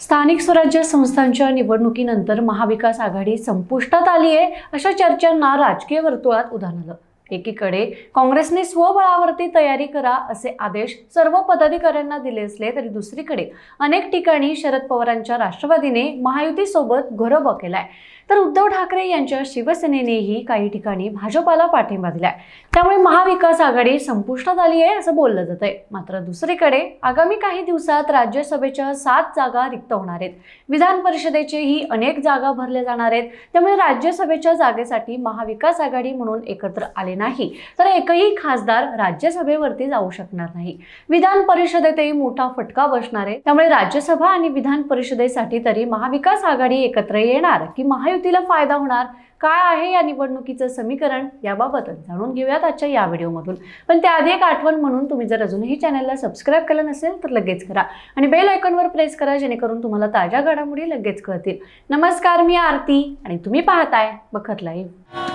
स्थानिक स्वराज्य संस्थांच्या निवडणुकीनंतर महाविकास आघाडी संपुष्टात आली आहे अशा चर्चांना राजकीय वर्तुळात उधाण आलं. एकीकडे काँग्रेसने स्वबळावरती तयारी करा असे आदेश सर्व पदाधिकाऱ्यांना दिले असले तरी दुसरीकडे अनेक ठिकाणी शरद पवारांच्या राष्ट्रवादीने महायुतीसोबत घोरबा केलाय. तर उद्धव ठाकरे यांच्या शिवसेनेनेही काही ठिकाणी भाजपाला पाठिंबा दिलाय. त्यामुळे महाविकास आघाडी संपुष्टात आली आहे असं बोललं जात आहे मात्र दुसरीकडे आगामी काही दिवसात राज्यसभेच्या सात जागा रिक्त होणार आहेत. विधान परिषदेचेही अनेक जागा भरल्या जाणार आहेत. त्यामुळे राज्यसभेच्या जागेसाठी महाविकास आघाडी म्हणून एकत्र आले नाही. तर एकही खासदार राज्यसभेवरती जाऊ शकणार नाही. विधान परिषदेतही मोठा फटका बसणार आहे. त्यामुळे राज्यसभा आणि विधान परिषदेसाठी तरी महाविकास आघाडी एकत्र येणार की महायुतीला फायदा होणार? काय आहे या निवडणुकीचं समीकरण? याबाबत जाणून घेऊयात आजच्या या व्हिडिओमधून. पण त्याआधी एक आठवण म्हणून तुम्ही जर अजूनही चॅनलला सबस्क्राईब केलं नसेल तर लगेच करा. आणि बेल आयकॉनवर प्रेस करा जेणेकरून तुम्हाला ताज्या घडामोडी लगेच कळतील. नमस्कार मी आरती आणि तुम्ही पाहताय बखत लाईव्ह.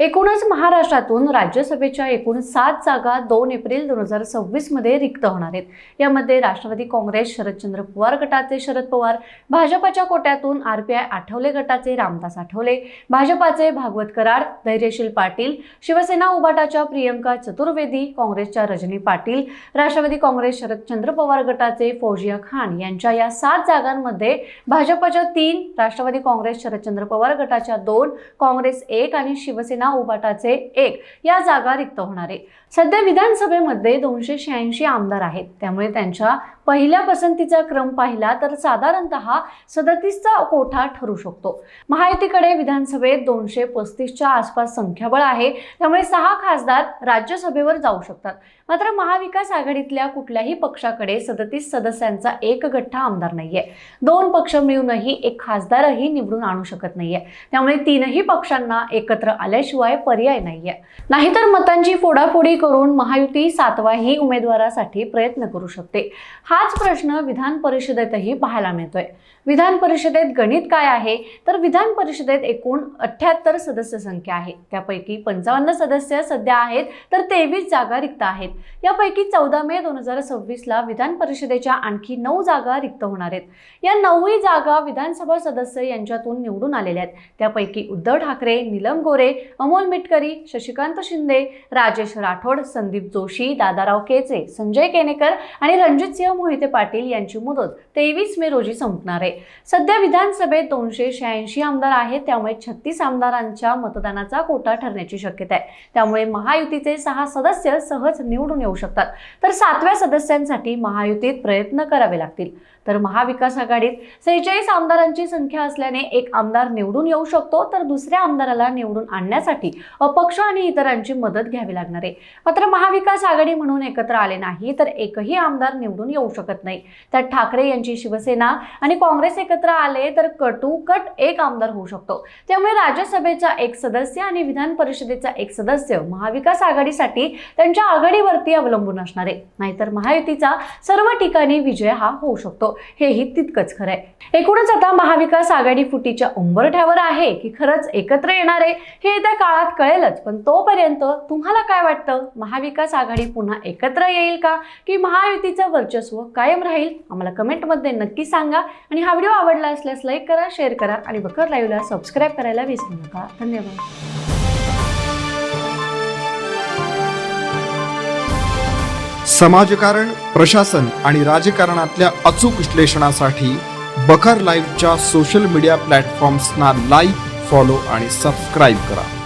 एकूणच महाराष्ट्रातून राज्यसभेच्या एकूण सात जागा दोन एप्रिल दोन हजार सव्वीसमध्ये रिक्त होणार आहेत. यामध्ये राष्ट्रवादी काँग्रेस शरदचंद्र पवार गटाचे शरद पवार भाजपाच्या कोट्यातून आर पी आय आठवले गटाचे रामदास आठवले भाजपाचे भागवत कराड धैर्यशील पाटील शिवसेना उबाटाच्या प्रियंका चतुर्वेदी काँग्रेसच्या रजनी पाटील राष्ट्रवादी काँग्रेस शरदचंद्र पवार गटाचे फौजिया खान यांच्या या सात जागांमध्ये भाजपच्या तीन राष्ट्रवादी काँग्रेस शरदचंद्र पवार गटाच्या दोन काँग्रेस एक आणि शिवसेना उबाटाचे एक. या जागा रिक्त होणार. आहे सध्या विधानसभेमध्ये दोनशे शहाऐंशी आमदार आहेत. त्यामुळे त्यांच्या पहिल्या पसंतीचा क्रम पाहिला तर साधारणतः सदतीसचा कोठा ठरू शकतो. महायुतीकडे विधानसभेत दोनशे पस्तीसच्या आसपास संख्याबळ आहे. त्यामुळे सहा खासदार राज्यसभेवर जाऊ शकतात. मात्र महाविकास आघाडीतल्या कुठल्याही पक्षाकडे सदतीस सदस्यांचा एक गठ्ठा आमदार नाहीये. दोन पक्ष मिळूनही एक खासदारही निवडून आणू शकत नाहीये. त्यामुळे तीनही पक्षांना एकत्र आल्याशिवाय पर्याय नाहीये. नाहीतर मतांची फोडाफोडी करून महायुती सातवाही उमेदवारासाठी प्रयत्न करू शकते. हाच प्रश्न विधान परिषदेतही पाहायला मिळतोय. विधान परिषदेत गणित काय आहे? तर विधान परिषदेत एकूण अठ्ठ्याहत्तर सदस्य संख्या आहे. त्यापैकी पंचावन्न सदस्य सध्या आहेत तर तेवीस जागा रिक्त आहेत. यापैकी चौदा मे दोन हजार सव्वीसला विधान परिषदेच्या आणखी नऊ जागा रिक्त होणार आहेत. या नऊही जागा विधानसभा सदस्य यांच्यातून निवडून आलेल्या आहेत. त्यापैकी उद्धव ठाकरे नीलम गोरे अमोल मिटकरी शशिकांत शिंदे राजेश राठोड संदीप जोशी दादाराव केचे संजय केनेकर आणि रणजितसिंह मोहिते पाटील यांची मुदत तेवीस मे रोजी संपणार आहे. सध्या विधानसभेत दोनशे शहाऐंशी आमदार आहेत त्यामुळे छत्तीस आमदारांच्या मतदानाचा कोटा ठरण्याची शक्यता आहे. त्यामुळे महायुतीचे सहा सदस्य सहज निवडून येऊ शकतात. तर सातव्या सदस्यांसाठी महायुतीत प्रयत्न करावे लागतील. तर महाविकास आघाडीत सेहेचाळीस आमदारांची संख्या असल्याने एक आमदार निवडून येऊ शकतो तर दुसऱ्या आमदाराला निवडून आणण्यासाठी अपक्ष आणि इतरांची मदत घ्यावी लागणार आहे. मात्र महाविकास आघाडी म्हणून एकत्र आले नाही तर एकही आमदार निवडून येऊ शकत नाही. त्यात ठाकरे यांची शिवसेना आणि काँग्रेस एकत्र आले तर कटुकट एक आमदार होऊ शकतो. त्यामुळे राज्यसभेचा एक सदस्य आणि विधान परिषदेचा एक सदस्य महाविकास आघाडीसाठी त्यांच्या आघाडीवरती अवलंबून असणार आहे. नाहीतर महायुतीचा सर्व ठिकाणी विजय हा होऊ शकतो. हेही तितकंच खरं आहे. एकूणच आता महाविकास आघाडी फुटीच्या उंबरठ्यावर आहे की खरंच एकत्र येणार आहे हे येत्या काळात कळेलच पण तोपर्यंत तुम्हाला काय वाटतं? महाविकास आघाडी पुन्हा एकत्र येईल का? की महायुतीचं वर्चस्व कायम राहील? आम्हाला कमेंटमध्ये नक्की सांगा. आणि हा व्हिडिओ आवडला असल्यास लाईक करा शेअर करा आणि बकर लाईव्हला सबस्क्राईब करायला विसरू नका. धन्यवाद. समाजकारण प्रशासन आणि राजकारणातल्या अचूक विश्लेषणासाठी बखर लाईव्हच्या सोशल मीडिया प्लॅटफॉर्म्सना लाईक फॉलो आणि सबस्क्राईब करा.